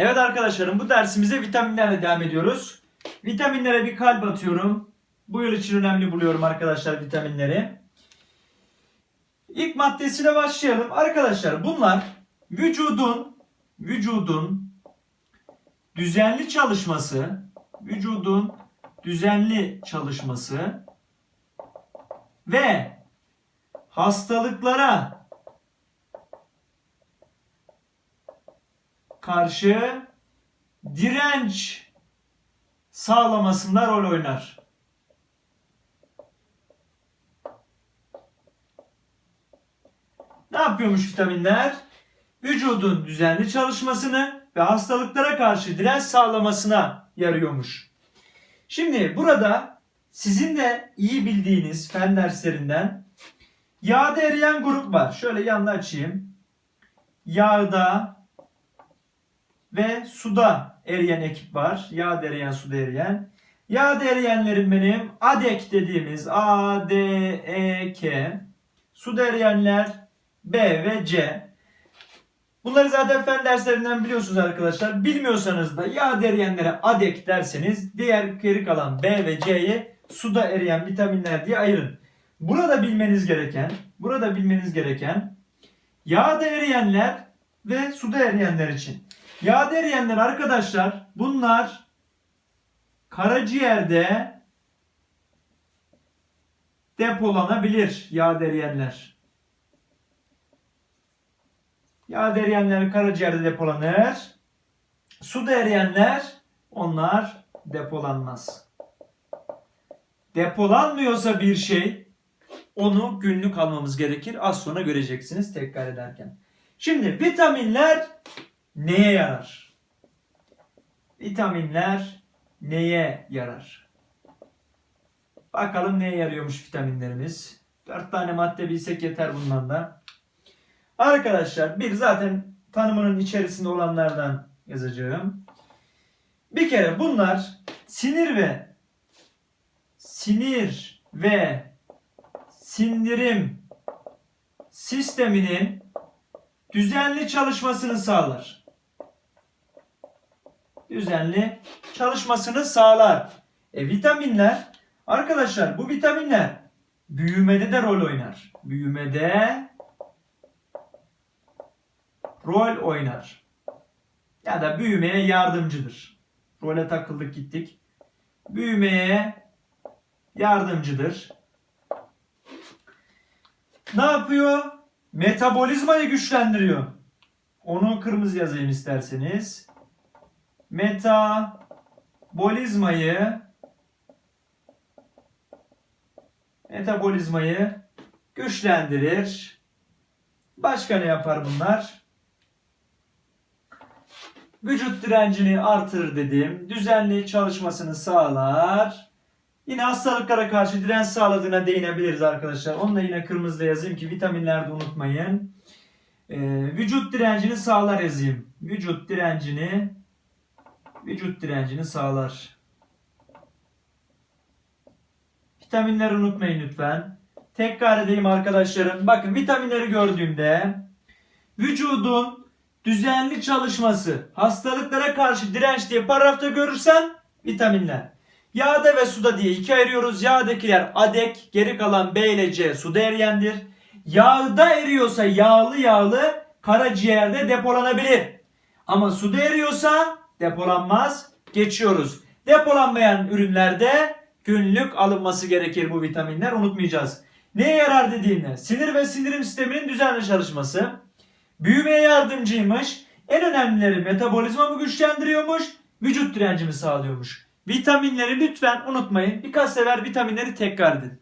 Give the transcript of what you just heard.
Evet arkadaşlarım bu dersimize vitaminlerle devam ediyoruz. Vitaminlere bir kalp atıyorum. Bu yıl için önemli buluyorum arkadaşlar vitaminleri. İlk maddesiyle başlayalım. Arkadaşlar bunlar vücudun vücudun düzenli çalışması, vücudun düzenli çalışması ve hastalıklara karşı direnç sağlamasında rol oynar. Ne yapıyormuş vitaminler? Vücudun düzenli çalışmasını ve hastalıklara karşı direnç sağlamasına yarıyormuş. Şimdi burada sizin de iyi bildiğiniz fen derslerinden yağda eriyen grup var. Şöyle yanına açayım. Yağda ve suda eriyen ekip var. Yağda eriyen, suda eriyen. Yağda eriyenlerin benim ADEK dediğimiz A, D, E, K. Suda eriyenler B ve C. Bunları zaten fen derslerinden biliyorsunuz arkadaşlar. Bilmiyorsanız da yağ eriyenlere ADEK derseniz diğer geri kalan B ve C'yi suda eriyen vitaminler diye ayırın. Burada bilmeniz gereken, burada bilmeniz gereken yağda eriyenler ve suda eriyenler için. Yağda eriyenler arkadaşlar bunlar karaciğerde depolanabilir yağda eriyenler. Yağda eriyenler karaciğerde depolanır. Suda eriyenler onlar depolanmaz. Depolanmıyorsa bir şey onu günlük almamız gerekir. Az sonra göreceksiniz tekrar ederken. Şimdi vitaminler neye yarar? Vitaminler neye yarar? Bakalım neye yarıyormuş vitaminlerimiz. 4 tane madde bilsek yeter bundan da. Arkadaşlar bir zaten tanımının içerisinde olanlardan yazacağım. Bir kere bunlar sinir ve sinir ve sindirim sisteminin düzenli çalışmasını sağlar. Düzenli çalışmasını sağlar. E vitaminler arkadaşlar bu vitaminler büyümede de rol oynar. Büyümede rol oynar. Ya da büyümeye yardımcıdır. Role takıldık gittik. Büyümeye yardımcıdır. Ne yapıyor? Metabolizmayı güçlendiriyor. Onu kırmızı yazayım isterseniz. Metabolizmayı metabolizmayı güçlendirir. Başka ne yapar bunlar? Vücut direncini artırır dedim. Düzenli çalışmasını sağlar. Yine hastalıklara karşı direnç sağladığına değinebiliriz arkadaşlar. Onu da yine kırmızıda yazayım ki vitaminlerde unutmayın. Ee, vücut direncini sağlar yazayım. Vücut direncini vücut direncini sağlar. Vitaminleri unutmayın lütfen. Tekrar edeyim arkadaşlarım. Bakın vitaminleri gördüğümde vücudun düzenli çalışması, hastalıklara karşı direnç diye paragrafta görürsen vitaminler. Yağda ve suda diye iki ayırıyoruz. Yağdakiler adek, geri kalan B ile C suda eriyendir. Yağda eriyorsa yağlı yağlı karaciğerde depolanabilir. Ama suda eriyorsa depolanmaz. Geçiyoruz. Depolanmayan ürünlerde günlük alınması gerekir bu vitaminler. Unutmayacağız. Neye yarar dediğinde sinir ve sindirim sisteminin düzenli çalışması. Büyümeye yardımcıymış. En önemlileri metabolizmamı güçlendiriyormuş. Vücut direncimi sağlıyormuş. Vitaminleri lütfen unutmayın. Birkaç sefer vitaminleri tekrar edin.